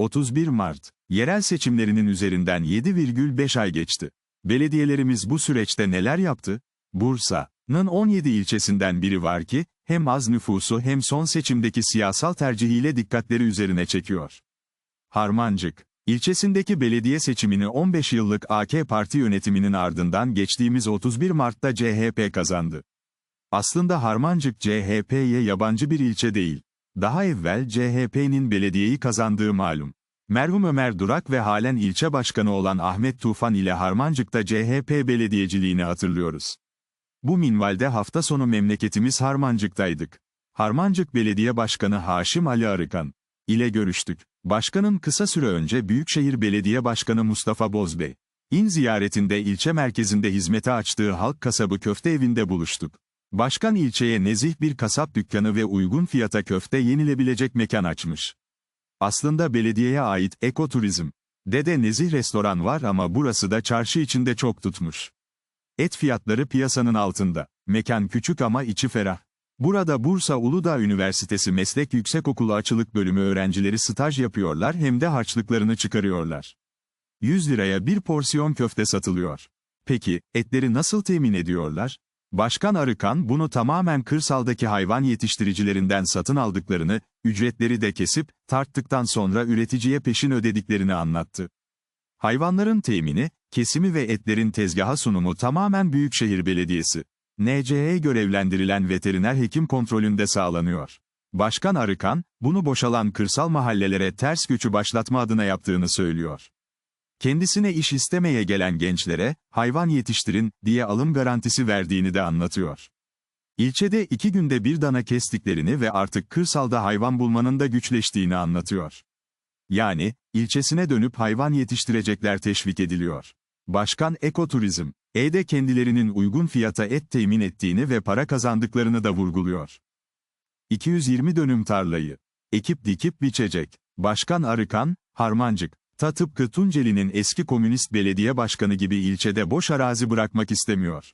31 Mart. Yerel seçimlerinin üzerinden 7,5 ay geçti. Belediyelerimiz bu süreçte neler yaptı? Bursa'nın 17 ilçesinden biri var ki, hem az nüfusu hem son seçimdeki siyasal tercihiyle dikkatleri üzerine çekiyor. Harmancık, ilçesindeki belediye seçimini 15 yıllık AK Parti yönetiminin ardından geçtiğimiz 31 Mart'ta CHP kazandı. Aslında Harmancık CHP'ye yabancı bir ilçe değil. Daha evvel CHP'nin belediyeyi kazandığı malum. Merhum Ömer Durak ve halen ilçe başkanı olan Ahmet Tufan ile Harmancık'ta CHP belediyeciliğini hatırlıyoruz. Bu minvalde hafta sonu memleketimiz Harmancık'taydık. Harmancık Belediye Başkanı Haşim Ali Arıkan ile görüştük. Başkanın kısa süre önce Büyükşehir Belediye Başkanı Mustafa Bozbey, İn ziyaretinde ilçe merkezinde hizmete açtığı halk kasabı köfte evinde buluştuk. Başkan ilçeye nezih bir kasap dükkanı ve uygun fiyata köfte yenilebilecek mekan açmış. Aslında belediyeye ait ekoturizm. Dede Nezih restoran var ama burası da çarşı içinde çok tutmuş. Et fiyatları piyasanın altında. Mekan küçük ama içi ferah. Burada Bursa Uludağ Üniversitesi Meslek Yüksekokulu Açılık Bölümü öğrencileri staj yapıyorlar hem de harçlıklarını çıkarıyorlar. 100 liraya bir porsiyon köfte satılıyor. Peki, etleri nasıl temin ediyorlar? Başkan Arıkan bunu tamamen kırsaldaki hayvan yetiştiricilerinden satın aldıklarını, ücretleri de kesip, tarttıktan sonra üreticiye peşin ödediklerini anlattı. Hayvanların temini, kesimi ve etlerin tezgaha sunumu tamamen Büyükşehir Belediyesi. NC'ye görevlendirilen veteriner hekim kontrolünde sağlanıyor. Başkan Arıkan, bunu boşalan kırsal mahallelere ters göçü başlatma adına yaptığını söylüyor. Kendisine iş istemeye gelen gençlere, hayvan yetiştirin, diye alım garantisi verdiğini de anlatıyor. İlçede iki günde bir dana kestiklerini ve artık kırsalda hayvan bulmanın da güçleştiğini anlatıyor. Yani, ilçesine dönüp hayvan yetiştirecekler teşvik ediliyor. Başkan Ekoturizm, E'de kendilerinin uygun fiyata et temin ettiğini ve para kazandıklarını da vurguluyor. 220 dönüm tarlayı, ekip dikip biçecek. Başkan Arıkan, Harmancık, ta tıpkı Tunceli'nin eski komünist belediye başkanı gibi ilçede boş arazi bırakmak istemiyor.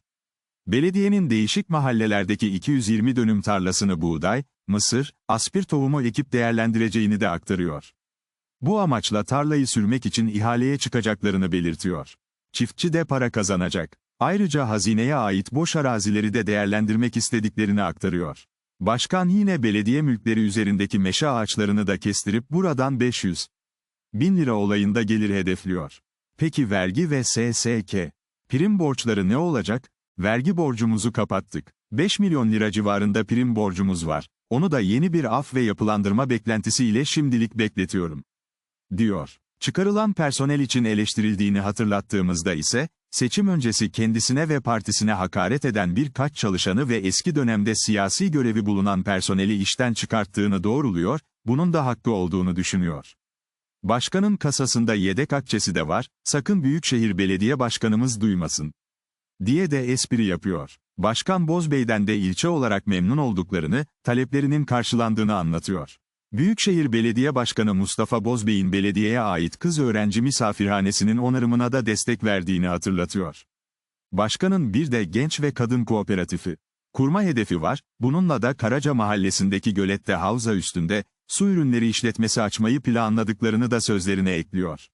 Belediyenin değişik mahallelerdeki 220 dönüm tarlasını buğday, mısır, aspir tohumu ekip değerlendireceğini de aktarıyor. Bu amaçla tarlayı sürmek için ihaleye çıkacaklarını belirtiyor. Çiftçi de para kazanacak. Ayrıca hazineye ait boş arazileri de değerlendirmek istediklerini aktarıyor. Başkan yine belediye mülkleri üzerindeki meşe ağaçlarını da kestirip buradan 500 bin lira olayında gelir hedefliyor. Peki vergi ve SSK? Prim borçları ne olacak? Vergi borcumuzu kapattık. 5 milyon lira civarında prim borcumuz var. Onu da yeni bir af ve yapılandırma beklentisiyle şimdilik bekletiyorum. Diyor. Çıkarılan personel için eleştirildiğini hatırlattığımızda ise, seçim öncesi kendisine ve partisine hakaret eden birkaç çalışanı ve eski dönemde siyasi görevi bulunan personeli işten çıkarttığını doğruluyor, bunun da hakkı olduğunu düşünüyor. Başkanın kasasında yedek akçesi de var, sakın Büyükşehir Belediye Başkanımız duymasın. Diye de espri yapıyor. Başkan Bozbey'den de ilçe olarak memnun olduklarını, taleplerinin karşılandığını anlatıyor. Büyükşehir Belediye Başkanı Mustafa Bozbey'in belediyeye ait kız öğrenci misafirhanesinin onarımına da destek verdiğini hatırlatıyor. Başkanın bir de genç ve kadın kooperatifi. Kurma hedefi var, bununla da Karaca Mahallesi'ndeki gölette havza üstünde, su ürünleri işletmesi açmayı planladıklarını da sözlerine ekliyor.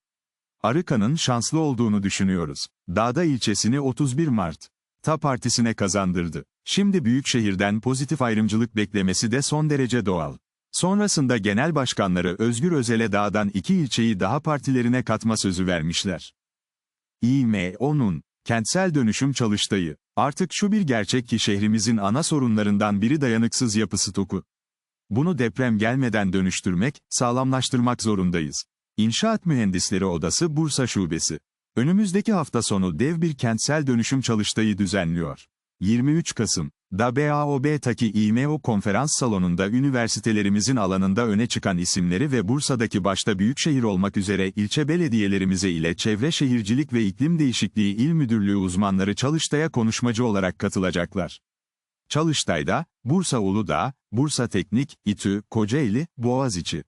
Arıkan'ın şanslı olduğunu düşünüyoruz. Dağda ilçesini 31 Mart. Ta partisine kazandırdı. Şimdi Büyükşehir'den pozitif ayrımcılık beklemesi de son derece doğal. Sonrasında genel başkanları Özgür Özel'e dağdan iki ilçeyi daha partilerine katma sözü vermişler. İMO'nun, kentsel dönüşüm çalıştayı, artık şu bir gerçek ki şehrimizin ana sorunlarından biri dayanıksız yapı stoku. Bunu deprem gelmeden dönüştürmek, sağlamlaştırmak zorundayız. İnşaat Mühendisleri Odası Bursa Şubesi. Önümüzdeki hafta sonu dev bir kentsel dönüşüm çalıştayı düzenliyor. 23 Kasım, da BAOB'taki İMO konferans salonunda üniversitelerimizin alanında öne çıkan isimleri ve Bursa'daki başta büyükşehir olmak üzere ilçe belediyelerimize ile Çevre Şehircilik ve İklim Değişikliği İl Müdürlüğü uzmanları çalıştaya konuşmacı olarak katılacaklar. Çalıştay'da, Bursa Uludağ, Bursa Teknik, İTÜ, Kocaeli, Boğaziçi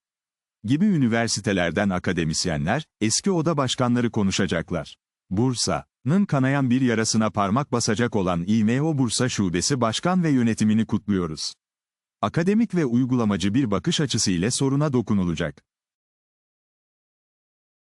gibi üniversitelerden akademisyenler, eski oda başkanları konuşacaklar. Bursa'nın kanayan bir yarasına parmak basacak olan İMO Bursa Şubesi Başkan ve yönetimini kutluyoruz. Akademik ve uygulamacı bir bakış açısı ile soruna dokunulacak.